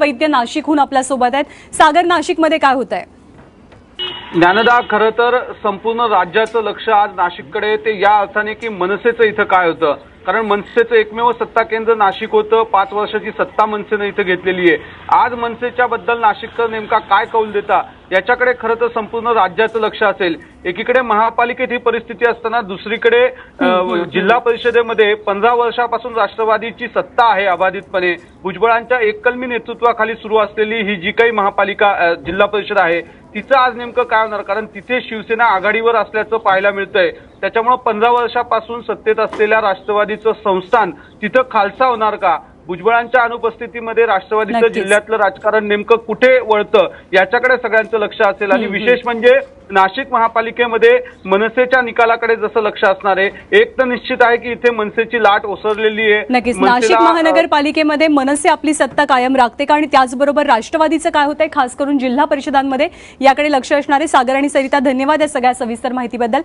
वैद्य नाशिकहून आपल्यासोबत आहेत. सागर नाशिकमध्ये काय होत आहे ज्ञानदा खरं तर संपूर्ण राज्याचं लक्ष आज नाशिककडे ते या अर्थाने की मनसेचं इथं काय होतं? कारण मनसेचं एकमेव सत्ता केंद्र नाशिक होतं. पाच वर्षाची सत्ता मनसेनं इथं घेतलेली आहे. आज मनसेच्या बद्दल नाशिककर नेमका काय कौल देता? याच्याकडे खरं तर संपूर्ण राज्याचं लक्ष असेल. एकीकडे महापालिकेत ही परिस्थिती असताना दुसरीकडे जिल्हा परिषदेमध्ये पंधरा वर्षापासून राष्ट्रवादीची सत्ता आहे अबाधितपणे. भुजबळांच्या एककलमी नेतृत्वाखाली सुरू असलेली ही जी काही महापालिका जिल्हा परिषद आहे तिचं आज नेमकं काय होणार? कारण तिथे शिवसेना आघाडीवर असल्याचं पाहायला मिळतंय. त्याच्यामुळे पंधरा वर्षापासून सत्तेत असलेल्या राष्ट्रवादीचं संस्थान तिथं खालसा होणार का? भुजबळांच्या अनुपस्थितीमध्ये राष्ट्रवादीचं. जिल्ह्यातलं राजकारण नेमकं कुठे वळतं याच्याकडे सगळ्यांचं लक्ष असेल. आणि विशेष म्हणजे नाशिक महापालिकेमध्ये मनसेच्या निकालाकडे जसं लक्ष असणार आहे एक तर निश्चित आहे की इथे मनसेची लाट ओसरलेली आहे. नक्कीच. नाशिक महानगरपालिकेमध्ये मनसे आपली सत्ता कायम राखते का? आणि त्याचबरोबर राष्ट्रवादीचं काय होतंय? खास करून जिल्हा परिषदांमध्ये याकडे लक्ष असणारे सागर आणि सरिता धन्यवाद या सगळ्या सविस्तर माहितीबद्दल.